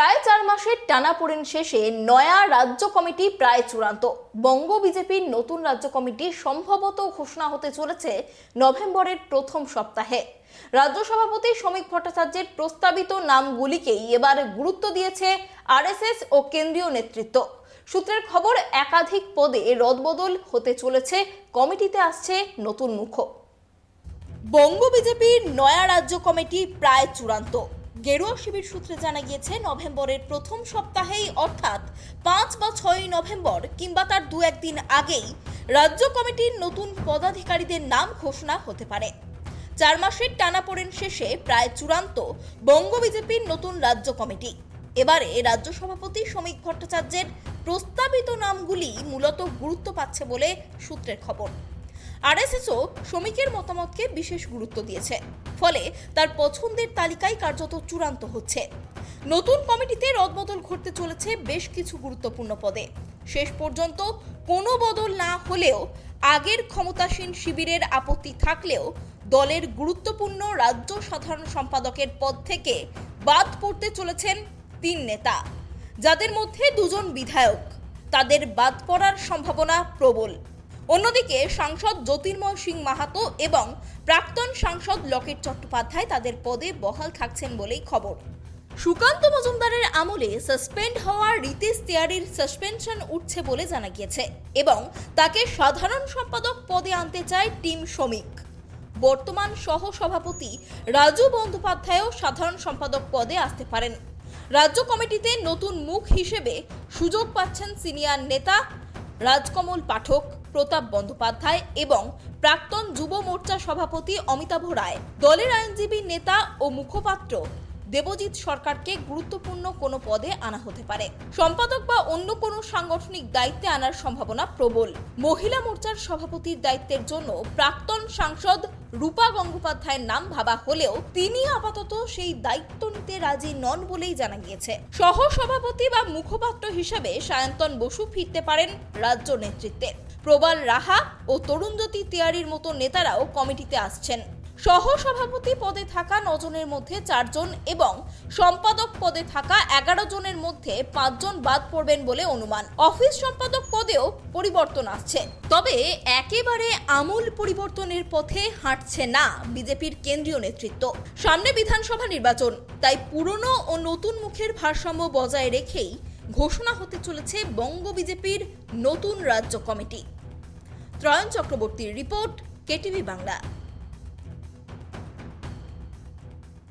প্রায় চার মাসের টানাপোড়েন শেষে নয়া রাজ্য কমিটি প্রায় চূড়ান্ত। বঙ্গ বিজেপির নতুন রাজ্য কমিটি সম্ভবত ঘোষণা হতে চলেছে নভেম্বরের প্রথম সপ্তাহে। রাজ্য সভাপতি শ্রমিক ভট্টাচার্যের প্রস্তাবিত নামগুলিকেই এবার গুরুত্ব দিয়েছে আরএসএস ও কেন্দ্রীয় নেতৃত্ব। সূত্রের খবর, একাধিক পদে রদবদল হতে চলেছে, কমিটিতে আসছে নতুন মুখ। বঙ্গ বিজেপির নয়া রাজ্য কমিটি প্রায় চূড়ান্ত। গেরুয়া শিবির সূত্রে জানা গিয়েছে, নভেম্বরের প্রথম সপ্তাহেই অর্থাৎ পাঁচ বা ছয়ই নভেম্বর কিংবা তার দু একদিন আগেই রাজ্য কমিটির নতুন পদাধিকারীদের নাম ঘোষণা হতে পারে। চার মাসের টানাপোড়েন শেষে প্রায় চূড়ান্ত বঙ্গ বিজেপির নতুন রাজ্য কমিটি। এবারে রাজ্য সভাপতি শ্রমিক ভট্টাচার্যের প্রস্তাবিত নামগুলি মূলত গুরুত্ব পাচ্ছে বলে সূত্রের খবর। আরএসএসও শ্রমিকের মতামতকে বিশেষ গুরুত্ব দিয়েছে। ফলে তার পছন্দের তালিকায় কার্যত চূড়ান্ত হচ্ছে। নতুন কমিটিতে রদবদল ঘটতে চলেছে বেশ কিছু গুরুত্বপূর্ণ পদে। শেষ পর্যন্ত কোনো বদল না হলেও আগের ক্ষমতাসীন শিবিরের আপত্তি থাকলেও দলের গুরুত্বপূর্ণ রাজ্য সাধারণ সম্পাদকের পদ থেকে বাদ পড়তে চলেছেন তিন নেতা, যাদের মধ্যে দুজন বিধায়ক। তাদের বাদ পড়ার সম্ভাবনা প্রবল। অন্যদিকে সাংসদ জ্যোতির্ময় সিং মাহাতো এবং প্রাক্তন সাংসদ লকেট চট্টোপাধ্যায় তাদের পদে বহাল থাকছেন বলেই খবর। সুকান্ত মজুমদারের আমলে সাসপেন্ড হওয়া রীতিশ তিওয়ারির সাসপেনশন উঠছে বলে জানা গিয়েছে এবং তাকে সাধারণ সম্পাদক পদে আনতে চায় টিম শ্রমিক। বর্তমান সহ সভাপতি রাজু বন্দ্যোপাধ্যায়ও সাধারণ সম্পাদক পদে আসতে পারেন। রাজ্য কমিটিতে নতুন মুখ হিসেবে সুযোগ পাচ্ছেন সিনিয়র নেতা রাজকমল পাঠক। প্রতাপ বন্দ্যোপাধ্যায় এবং প্রাক্তন যুব মোর্চা সভাপতি অমিতাভ রায়। দলের আইনজীবী নেতা ও মুখপাত্র দেবজিৎ সরকারকে গুরুত্বপূর্ণ কোনো পদে আনা হতে পারে। সম্পাদক বা অন্য কোনো সাংগঠনিক দায়িত্বে আনার সম্ভাবনা প্রবল। মহিলা মোর্চার সভাপতির দায়িত্বের জন্য প্রাক্তন সাংসদ রূপা গঙ্গোপাধ্যায়ের নাম ভাবা হলেও তিনি আপাতত সেই দায়িত্ব নিতে রাজি নন বলেই জানা গিয়েছে। সহ সভাপতি বা মুখপাত্র হিসেবে সায়ন্তন বসু ফিরতে পারেন রাজ্য নেতৃত্বে। প্রবাল রাহা ও তরুণজ্যোতি তিওয়ারির মতো নেতারাও কমিটিতে আসছেন। সহ সভাপতি পদে থাকা নজনের মধ্যে চারজন এবং সম্পাদক পদে থাকা এগারো জনের মধ্যে পাঁচজন বাদ পড়বেন বলে অনুমান। অফিস সম্পাদক পদেও পরিবর্তন আসছে। তবে একেবারে আমূল পরিবর্তনের পথে হাঁটছে না বিজেপির কেন্দ্রীয় নেতৃত্ব। সামনে বিধানসভা নির্বাচন, তাই পুরনো ও নতুন মুখের ভারসাম্য বজায় রেখেই ঘোষণা হতে চলেছে বঙ্গ বিজেপির নতুন রাজ্য কমিটি। ত্রয়ন চক্রবর্তীর রিপোর্ট, কেটিভি বাংলা।